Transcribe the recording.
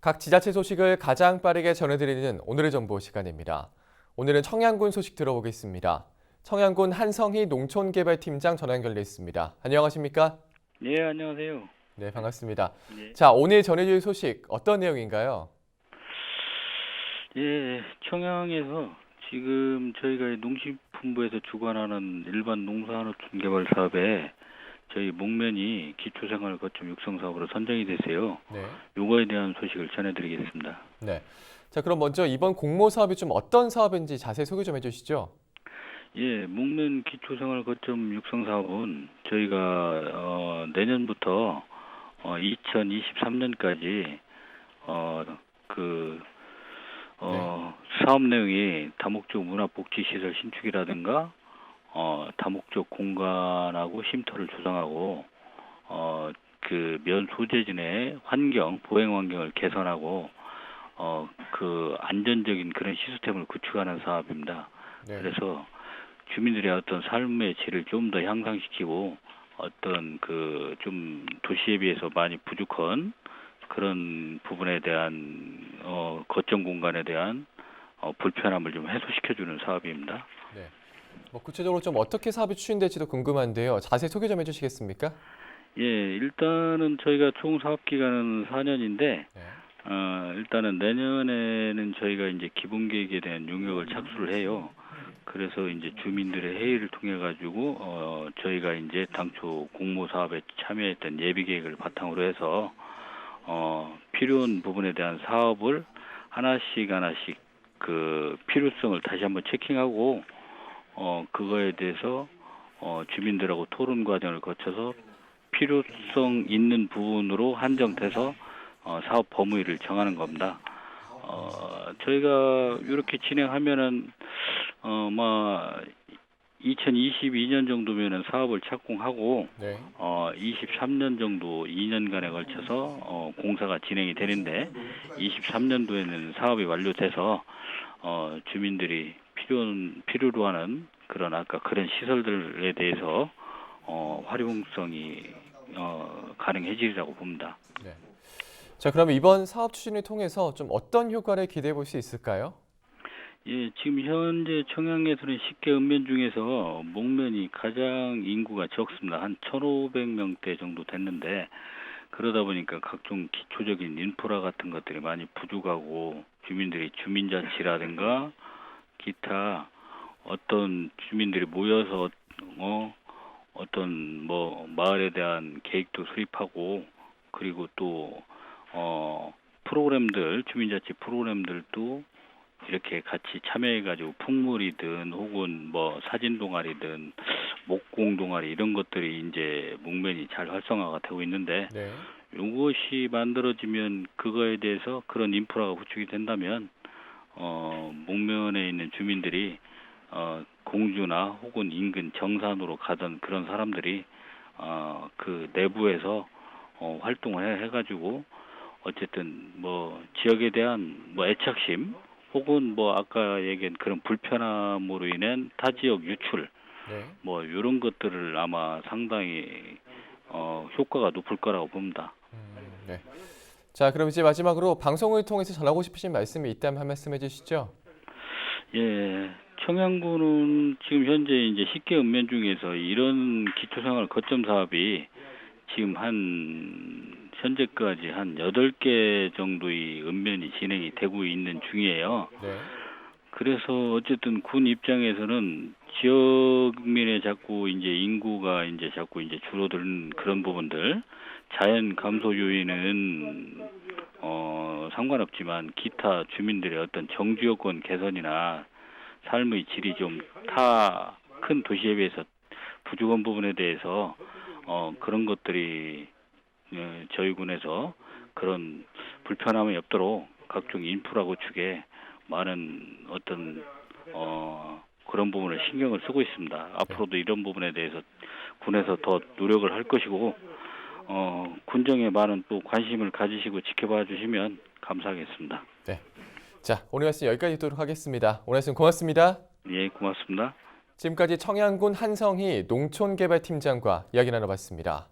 각 지자체 소식을 가장 빠르게 전해드리는 오늘의 정보 시간입니다. 오늘은 청양군 소식 들어보겠습니다. 청양군 한성희 농촌개발팀장 전화 연결돼 있습니다. 안녕하십니까? 네, 안녕하세요. 네, 반갑습니다. 네. 자, 오늘 전해줄 소식 어떤 내용인가요? 예, 청양에서 지금 저희가 농식품부에서 주관하는 일반 농산업개발 사업에 저희 목면이 기초생활 거점 육성 사업으로 선정이 됐어요. 네. 요거에 대한 소식을 전해드리겠습니다. 네. 자, 그럼 먼저 이번 공모 사업이 좀 어떤 사업인지 자세히 소개 좀 해주시죠. 예, 목면 기초생활 거점 육성 사업은 저희가 어, 내년부터 어, 2023년까지 어, 그 어, 사업 내용이 다목적 문화복지시설 신축이라든가 어, 다목적 공간하고 쉼터를 조성하고 어, 그 면 소재진의 환경, 보행 환경을 개선하고 어, 그 안전적인 그런 시스템을 구축하는 사업입니다. 네. 그래서 주민들의 어떤 삶의 질을 좀 더 향상시키고 어떤 그 좀 도시에 비해서 많이 부족한 그런 부분에 대한 어 거점 공간에 대한 어 불편함을 좀 해소시켜 주는 사업입니다. 뭐 구체적으로 좀 어떻게 사업이 추진될지도 궁금한데요. 자세히 소개 좀 해주시겠습니까? 예, 일단은 저희가 총 사업 기간은 4년인데 네. 어 일단은 내년에는 저희가 이제 기본 계획에 대한 용역을 착수를 해요. 그래서 이제 주민들의 회의를 통해 가지고 어 저희가 이제 당초 공모 사업에 참여했던 예비 계획을 바탕으로 해서 어 필요한 부분에 대한 사업을 하나씩 하나씩 그 필요성을 다시 한번 체킹하고 어 그거에 대해서 어 주민들하고 토론 과정을 거쳐서 필요성 있는 부분으로 한정돼서 어 사업 범위를 정하는 겁니다. 어 저희가 이렇게 진행하면은 어 뭐 2022년 정도면은 사업을 착공하고 네. 어 23년 정도 2년간에 걸쳐서 어 공사가 진행이 되는데 23년도에는 사업이 완료돼서 어 주민들이 필요 필요로 하는 그런 아까 그런 시설들에 대해서 어 활용성이 어 가능해지리라고 봅니다. 자, 그러면 이번 사업 추진을 통해서 좀 어떤 효과를 기대해 볼 수 있을까요? 예, 지금 현재 청양에서는 식계 읍면 중에서 목면이 가장 인구가 적습니다. 한 1,500명대 정도 됐는데 그러다 보니까 각종 기초적인 인프라 같은 것들이 많이 부족하고 주민들이 주민자치라든가 기타 어떤 주민들이 모여서 어 어떤 뭐 마을에 대한 계획도 수립하고 그리고 또 어 프로그램들 주민자치 프로그램들도 이렇게 같이 참여해가지고 풍물이든 혹은 뭐 사진 동아리든 목공 동아리 이런 것들이 이제 목면이 잘 활성화가 되고 있는데 네. 이것이 만들어지면 그거에 대해서 그런 인프라가 구축이 된다면 어 목면에 있는 주민들이 어 공주나 혹은 인근 정산으로 가던 그런 사람들이 어 그 내부에서 어 활동을 해, 해가지고 어쨌든 뭐 지역에 대한 뭐 애착심 혹은 뭐 아까 얘기한 그런 불편함으로 인한 타 지역 유출 네. 뭐 이런 것들을 아마 상당히 어 효과가 높을 거라고 봅니다. 음, 네. 자, 그럼 이제 마지막으로 방송을 통해서 전하고 싶으신 말씀이 있다면 한 말씀 해주시죠. 예, 청양군은 지금 현재 이제 식계 읍면 중에서 이런 기초생활 거점 사업이 지금 한 현재까지 한 여덟 개 정도의 읍면이 진행이 되고 있는 중이에요. 네. 그래서 어쨌든 군 입장에서는 지역민의 자꾸 이제 인구가 이제 자꾸 이제 줄어드는 그런 부분들 자연 감소 요인은 어 상관없지만 기타 주민들의 어떤 정주 여건 개선이나 삶의 질이 좀 타 큰 도시에 비해서 부족한 부분에 대해서 어 그런 것들이 어, 저희 군에서 그런 불편함이 없도록 각종 인프라 구축에 많은 어떤 어 그런 부분을 신경을 쓰고 있습니다. 앞으로도 이런 부분에 대해서 군에서 더 노력을 할 것이고 어 군정에 많은 또 관심을 가지시고 지켜봐 주시면 감사하겠습니다. 자, 오늘 말씀 여기까지 듣도록 하겠습니다. 오늘 말씀 고맙습니다. 예, 고맙습니다. 지금까지 청양군 한성희 농촌개발팀장과 이야기 나눠봤습니다.